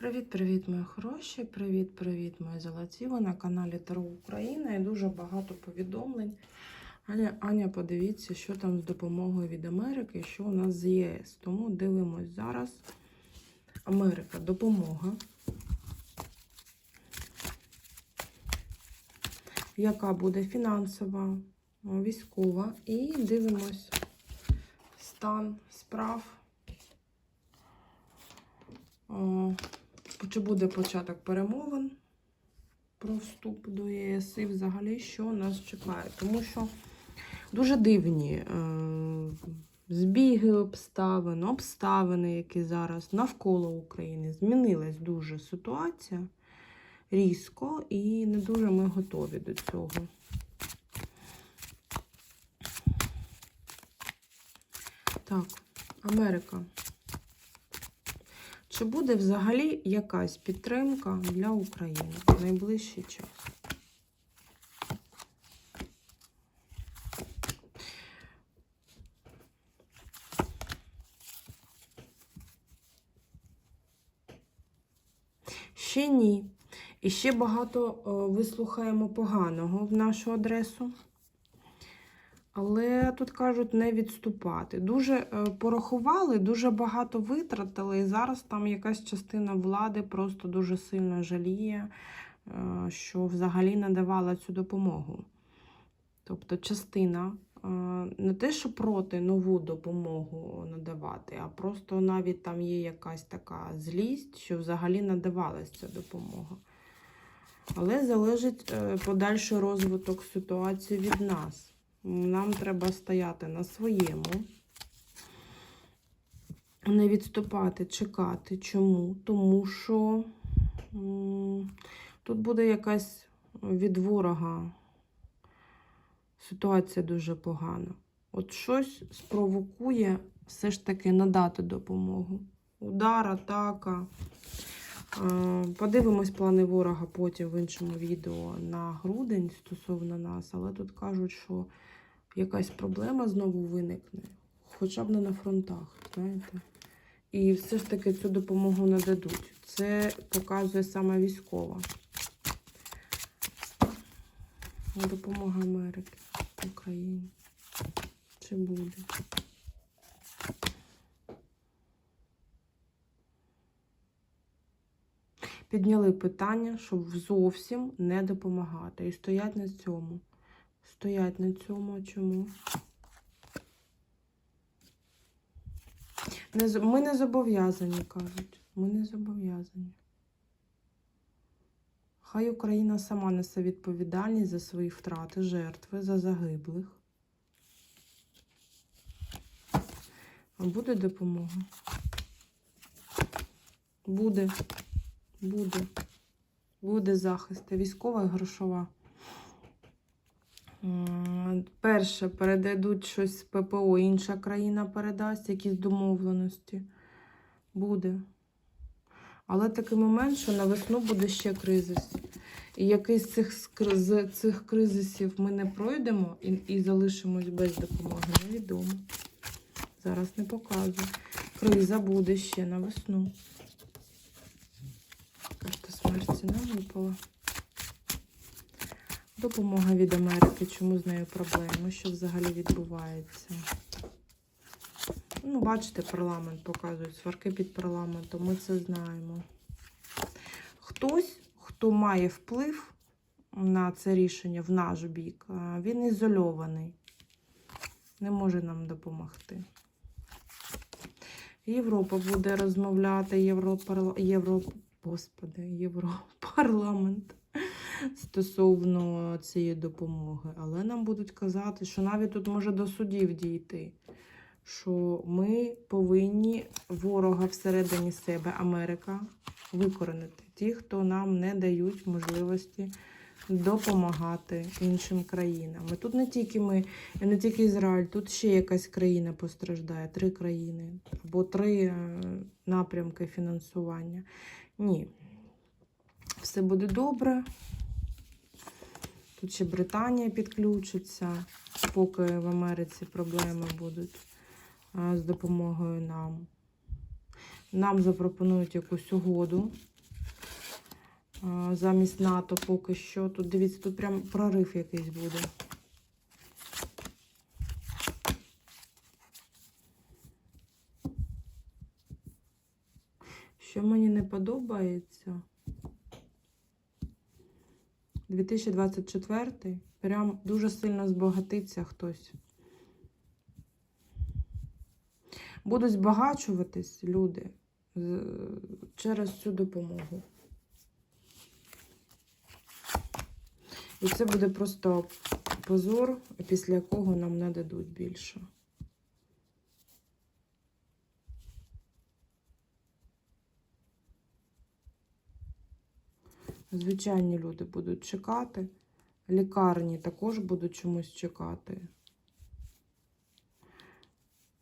Привіт-привіт, мої хороші! Привіт-привіт, мої золоті! Ви на каналі Таро Україна і дуже багато повідомлень. Аня, Аня, подивіться, що там з допомогою від Америки, що у нас з ЄС. Тому дивимось зараз. Америка, допомога. Яка буде фінансова, військова. І дивимось стан справ. Чи буде початок перемовин про вступ до ЄС і взагалі, що нас чекає. Тому що дуже дивні е, збіги обставин, обставини, які зараз навколо України. Змінилась дуже ситуація різко, і не дуже ми готові до цього. Так, Америка. Чи буде взагалі якась підтримка для України в найближчий час? Ще ні. І ще багато о, вислухаємо поганого в нашу адресу. Але тут кажуть не відступати. Дуже е, порахували, дуже багато витратили, і зараз там якась частина влади просто дуже сильно жаліє, е, що взагалі надавала цю допомогу. Тобто частина е, не те, що проти нову допомогу надавати, а просто навіть там є якась така злість, що взагалі надавалася ця допомога. Але залежить подальший розвиток ситуації від нас. Нам треба стояти на своєму, не відступати, чекати. Чому? Тому що тут буде якась від ворога ситуація дуже погана. От щось спровокує все ж таки надати допомогу. Удар, атака. Подивимось плани ворога потім в іншому відео на грудень стосовно нас, але тут кажуть, що якась проблема знову виникне, хоча б не на фронтах, знаєте. І все ж таки цю допомогу нададуть. Це показує саме військова. Допомога Америки Україні. Чи буде? Підняли питання, щоб зовсім не допомагати. І стоять на цьому. Стоять на цьому. Чому? Не, ми не зобов'язані, кажуть. Ми не зобов'язані. Хай Україна сама несе відповідальність за свої втрати, жертви, за загиблих. А буде допомога? Буде. Буде. Буде захист. Військова і грошова. Перше, передадуть щось з ППО, інша країна передасть, якісь домовленості. Буде. Але такий момент, що на весну буде ще кризис. І якийсь з цих, з цих кризисів ми не пройдемо і, і залишимось без допомоги, невідомо. Зараз не показую. Криза буде ще на весну. Карта смерті нам випала. Допомога від Америки. Чому з нею проблеми? Що взагалі відбувається? Ну, бачите, парламент показують сварки під парламентом. Ми це знаємо. Хтось, хто має вплив на це рішення в наш бік, він ізольований. Не може нам допомогти. Європа буде розмовляти, Європарла... Євро... Господи, Європарламент стосовно цієї допомоги. Але нам будуть казати, що навіть тут може до судів дійти, що ми повинні ворога всередині себе, Америка, викоренити. Ті, хто нам не дають можливості допомагати іншим країнам. І тут не тільки ми, не тільки Ізраїль, тут ще якась країна постраждає, три країни або три е, напрямки фінансування. Ні. Все буде добре. Тут ще Британія підключиться, поки в Америці проблеми будуть з допомогою нам. Нам запропонують якусь угоду замість НАТО поки що. Тут дивіться, тут прям прорив якийсь буде. Що мені не подобається? 2024 прям дуже сильно збагатиться хтось. Будуть збагачуватись люди через цю допомогу. І це буде просто позор, після якого нам не дадуть більше. Звичайні люди будуть чекати. Лікарні також будуть чомусь чекати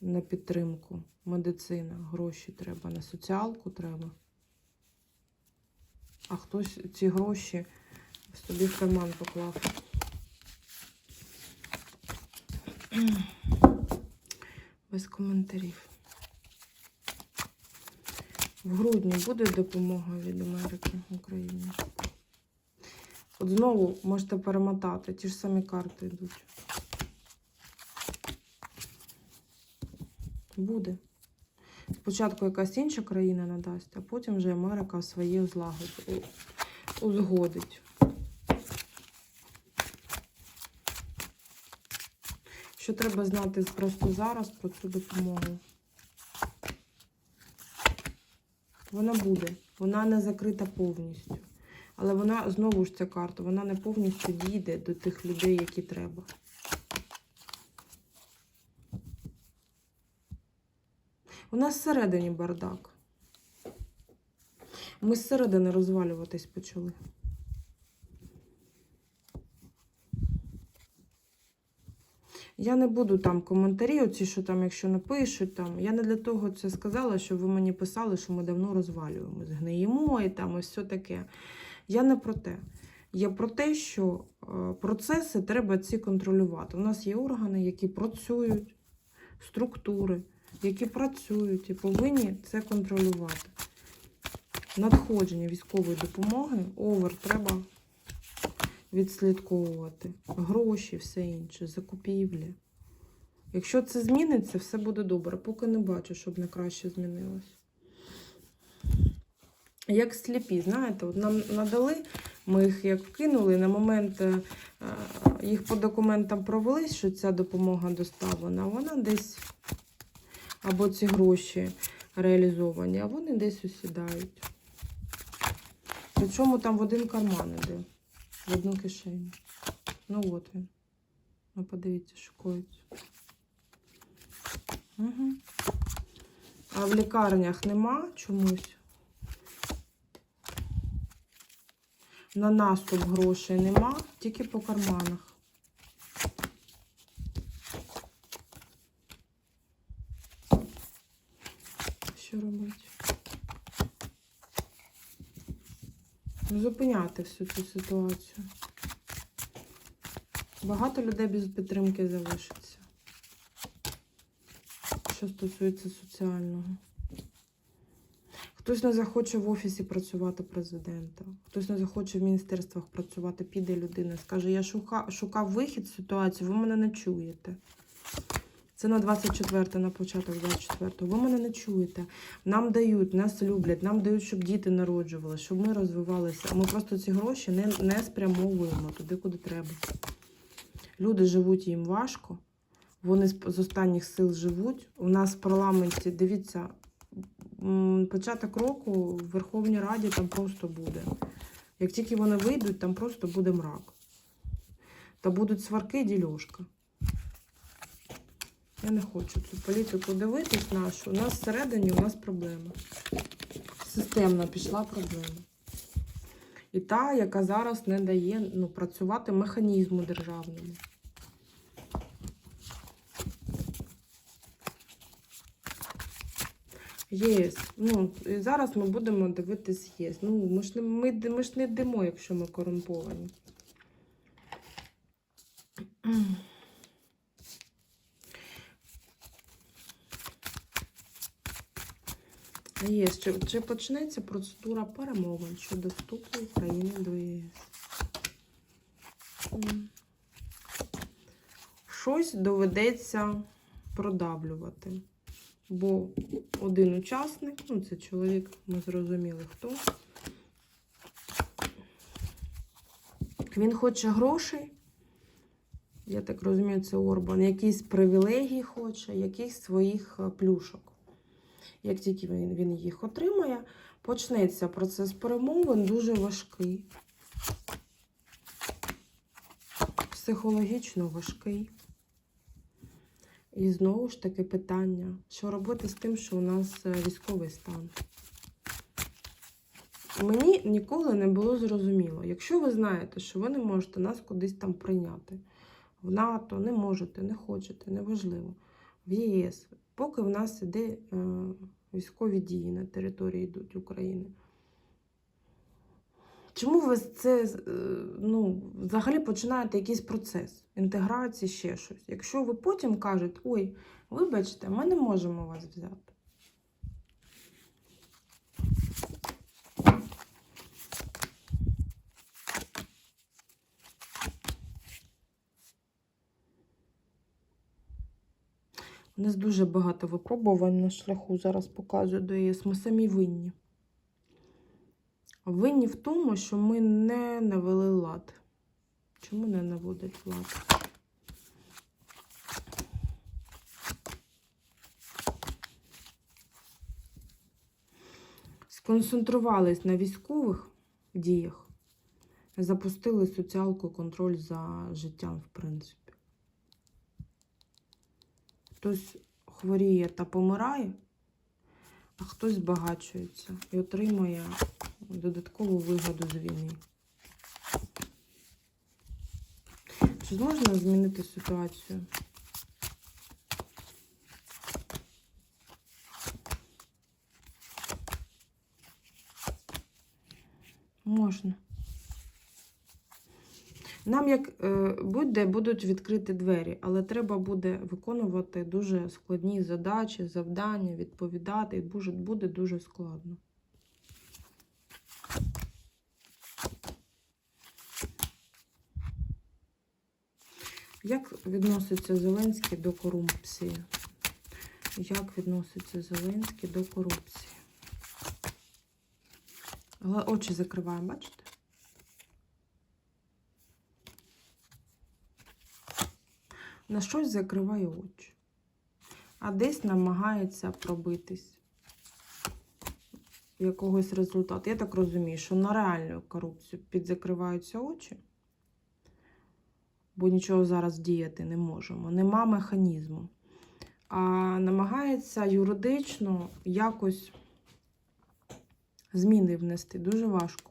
на підтримку. Медицина, гроші треба, на соціалку треба. А хтось ці гроші собі в карман поклав. Без коментарів. В грудні буде допомога від Америки Україні. От знову можете перемотати, ті ж самі карти йдуть. Буде. Спочатку якась інша країна надасть, а потім вже Америка своє злагодить, узгодить. Що треба знати просто зараз про цю допомогу? Вона буде, вона не закрита повністю. Але вона знову ж ця карта, вона не повністю дійде до тих людей, які треба. У нас всередині бардак. Ми зсередини розвалюватись почали. Я не буду там коментарі, оці, що там, якщо напишуть, там. Я не для того це сказала, щоб ви мені писали, що ми давно розвалюємо, згниємо і там ось все таке. Я не про те. Я про те, що е, процеси треба ці контролювати. У нас є органи, які працюють, структури, які працюють і повинні це контролювати. Надходження військової допомоги, овер треба відслідковувати. Гроші, все інше, закупівлі. Якщо це зміниться, все буде добре. Поки не бачу, щоб не краще змінилось. Як сліпі, знаєте, от нам надали, ми їх як кинули, на момент е, їх по документам провели, що ця допомога доставлена, вона десь або ці гроші реалізовані, а вони десь усідають. Причому там в один карман іде, в одну кишеню. Ну от він. Ну, подивіться, шукається. Угу. А в лікарнях нема чомусь. На наступ грошей нема, тільки по карманах. Що робити? Зупиняти всю цю ситуацію. Багато людей без підтримки залишиться. Що стосується соціального. Хтось не захоче в офісі працювати президента, хтось не захоче в міністерствах працювати, піде людина, скаже, я шука, шукав вихід з ситуації, ви мене не чуєте. Це на 24 на початок 24-го. Ви мене не чуєте. Нам дають, нас люблять, нам дають, щоб діти народжували, щоб ми розвивалися. Ми просто ці гроші не, не спрямовуємо туди, куди треба. Люди живуть їм важко, вони з, останніх сил живуть. У нас в парламенті, дивіться, початок року в Верховній Раді там просто буде. Як тільки вони вийдуть, там просто буде мрак. Та будуть сварки, дільошка. Я не хочу цю політику дивитись нашу. У нас всередині у нас проблема. Системно пішла проблема. І та, яка зараз не дає ну, працювати механізму державному. ЄС. Ну, і зараз ми будемо дивитись ЄС. Ну, ми ж не, ми, ми ж не йдемо, якщо ми корумповані. Є, чи, чи почнеться процедура перемовин щодо вступу України до ЄС? Щось доведеться продавлювати. Бо один учасник, ну це чоловік, ми зрозуміли хто. Він хоче грошей. Я так розумію, це Орбан. Якісь привілегії хоче, якихось своїх е, плюшок. Як тільки він, він їх отримає, почнеться процес перемовин дуже важкий. Психологічно важкий. І знову ж таки питання, що робити з тим, що у нас е, військовий стан. Мені ніколи не було зрозуміло, якщо ви знаєте, що ви не можете нас кудись там прийняти, в НАТО не можете, не хочете, неважливо, в ЄС, поки в нас іде е, військові дії на території йдуть України. Чому ви це е, ну, взагалі починаєте якийсь процес інтеграції, ще щось? Якщо ви потім кажете, ой, вибачте, ми не можемо вас взяти. У нас дуже багато випробувань на шляху зараз показую до ЄС. Ми самі винні. Винні в тому, що ми не навели лад. Чому не наводять лад? Сконцентрувались на військових діях, запустили соціалку контроль за життям, в принципі. Хтось хворіє та помирає, а хтось збагачується і отримує додаткову вигоду з війни. Чи можна змінити ситуацію? Можна. Нам як е, будь-де будуть відкриті двері, але треба буде виконувати дуже складні задачі, завдання, відповідати, і буде, буде дуже складно. Як відноситься Зеленський до корупції? Як відноситься Зеленський до корупції? Але очі закриваємо, бачите? На щось закриває очі, а десь намагається пробитись якогось результату. Я так розумію, що на реальну корупцію підзакриваються очі, бо нічого зараз діяти не можемо. Нема механізму. А намагається юридично якось зміни внести. Дуже важко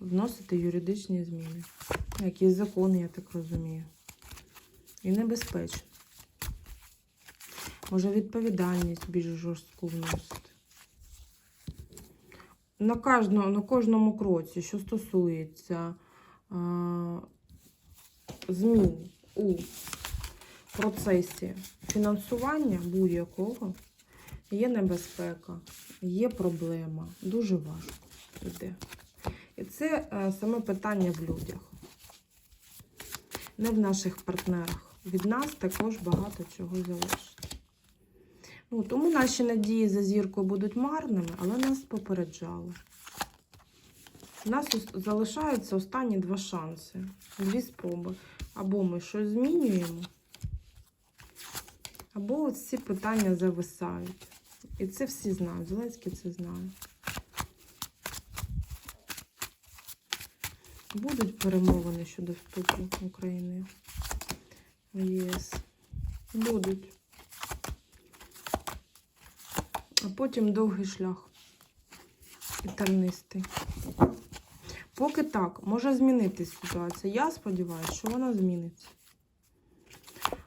вносити юридичні зміни. Якісь закони, я так розумію. І небезпечно. Може відповідальність більш жорстку вносити. На кожному, на кожному кроці, що стосується а, змін у процесі фінансування будь-якого, є небезпека, є проблема. Дуже важко йде. І це а, саме питання в людях, не в наших партнерах. Від нас також багато чого залежить. Ну, тому наші надії за зіркою будуть марними, але нас попереджали. У нас залишаються останні два шанси, дві спроби. Або ми щось змінюємо, або ось ці питання зависають. І це всі знають. Зеленський це знає. Будуть перемовини щодо вступу України ЄС. Будуть. А потім довгий шлях. І тернистий. Поки так, може змінитись ситуація. Я сподіваюся, що вона зміниться.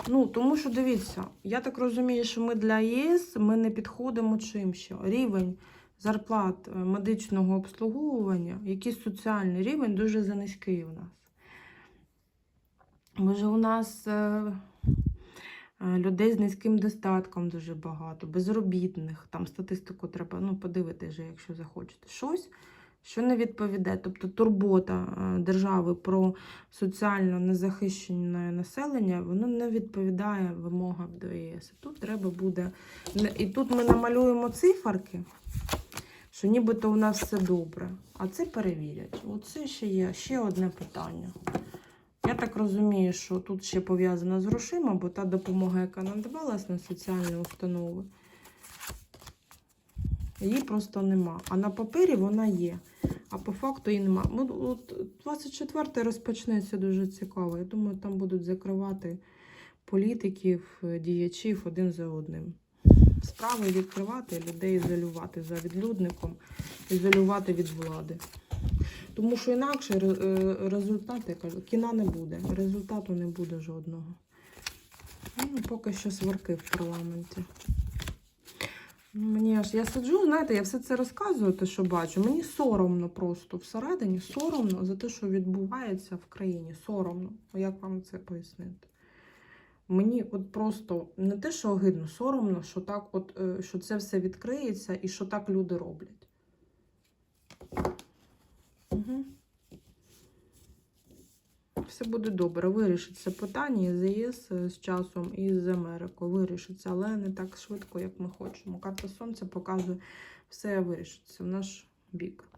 Ну, тому що дивіться, я так розумію, що ми для ЄС ми не підходимо чим ще. Рівень зарплат е, медичного обслуговування, якийсь соціальний рівень дуже занизький у нас. Може, у нас е, Е, Людей з низьким достатком дуже багато, безробітних. Там статистику треба ну, подивитися, якщо захочете. Щось, що не відповідає. Тобто турбота е, держави про соціально незахищене населення, воно не відповідає вимогам до ЄС. Тут треба буде. І тут ми намалюємо циферки, що нібито у нас все добре. А це перевірять. Оце ще є ще одне питання. Я так розумію, що тут ще пов'язано з грошима, бо та допомога, яка надавалась на соціальні установи, її просто нема. А на папері вона є. А по факту її нема. От 24 розпочнеться дуже цікаво. Я думаю, там будуть закривати політиків, діячів один за одним. Справи відкривати, людей ізолювати за відлюдником, ізолювати від влади. Тому що інакше е, результат, я кажу, кіна не буде. Результату не буде жодного. Ну, поки що сварки в парламенті. Ну, Мені аж я сиджу, знаєте, я все це розказую, те, що бачу. Мені соромно просто всередині, соромно за те, що відбувається в країні. Соромно. Як вам це пояснити? Мені от просто не те, що огидно, соромно, що так, от, е, що це все відкриється і що так люди роблять. Угу. Все буде добре. Вирішиться питання з ЄС е, з часом і з Америкою. Вирішиться, але не так швидко, як ми хочемо. Карта Сонця показує, все вирішиться в наш бік.